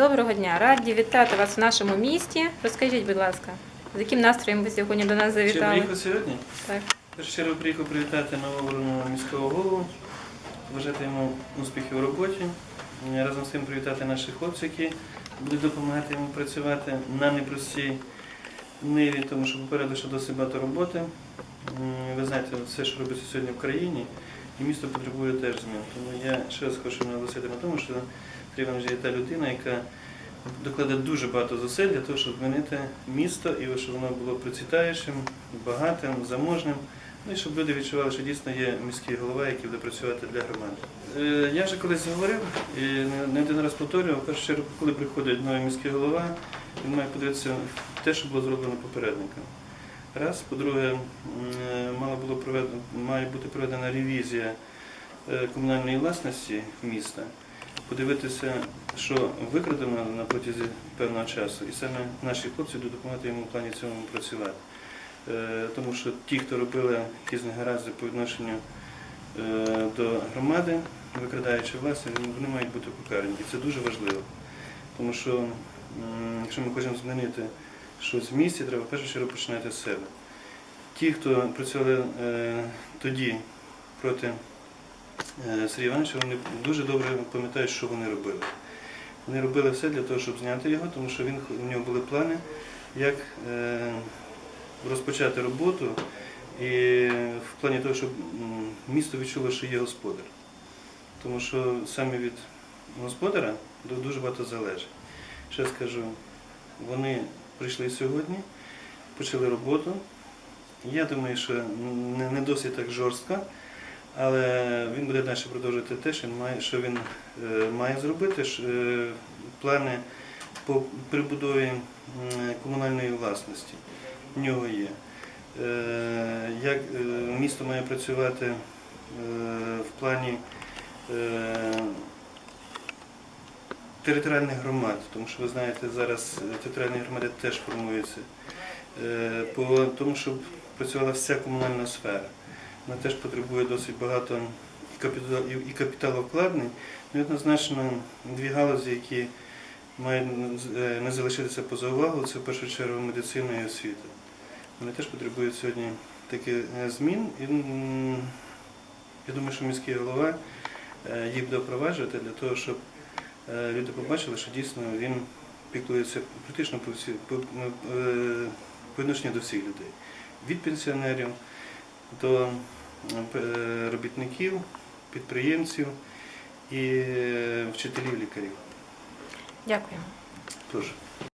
Доброго дня, раді вітати вас в нашому місті. Розкажіть, будь ласка, з яким настроєм ви сьогодні до нас Чи приїхав сьогодні? Так. В першу приїхав привітати новообраного міського голову, бажати йому успіхів у роботі. Разом з тим привітати наших хлопців, які будуть допомагати йому працювати на непростій ниві, тому що попереду ще досить багато роботи. Ви знаєте, все, що робиться сьогодні в країні, і місто потребує теж змін. Тому я ще раз хочу наголосити на тому, що Іванович є та людина, яка докладе дуже багато зусиль для того, щоб змінити місто і щоб воно було процвітаючим, багатим, заможним. Ну і щоб люди відчували, що дійсно є міський голова, який буде працювати для громади. Е, Я вже колись говорив і не- не один раз повторював, в першу чергу, коли приходить новий міський голова, він має подивитися те, що було зроблено попередником. Раз, по-друге, е, мала було проведено, має бути проведена ревізія е, комунальної власності міста, подивитися, що викрадено на протязі певного часу, і саме наші хлопці будуть допомагати йому в плані цьому працювати. Е, Тому що ті, хто робили якісь негаразди по відношенню е, до громади, викрадаючи власне, вони мають бути покарані. І це дуже важливо. Тому що якщо ми хочемо змінити щось в місті, треба в першу чергу починати з себе. Ті, хто працювали е, тоді проти е, Сергія Івановича, вони дуже добре пам'ятають, що вони робили. Вони робили все для того, щоб зняти його, тому що він, у нього були плани, як е, розпочати роботу і в плані того, щоб місто відчуло, що є господар. Тому що саме від господаря дуже багато залежить. Ще скажу, вони прийшли сьогодні, почали роботу. Я думаю, що не досить так жорстко, але він буде далі продовжувати те, що він має, що він е, має зробити. Е, плани по прибудові комунальної власності в нього є. Е, Як місто має працювати в плані територіальних громад, тому що ви знаєте, зараз територіальні громади теж формуються. По тому, щоб працювала вся комунальна сфера. Вона теж потребує досить багато і капіталовкладень, ну і однозначно дві галузі, які мають е, не залишитися поза увагою, це в першу чергу медицина і освіта. Вони теж потребують сьогодні таких е, змін. І я думаю, що міський голова е, їх буде впроваджувати для того, щоб люди побачили, що дійсно він піклується практично по всі по, е, по відношенню до всіх людей. Від пенсіонерів до робітників, підприємців і е, вчителів, лікарів. Дякую. Прошу.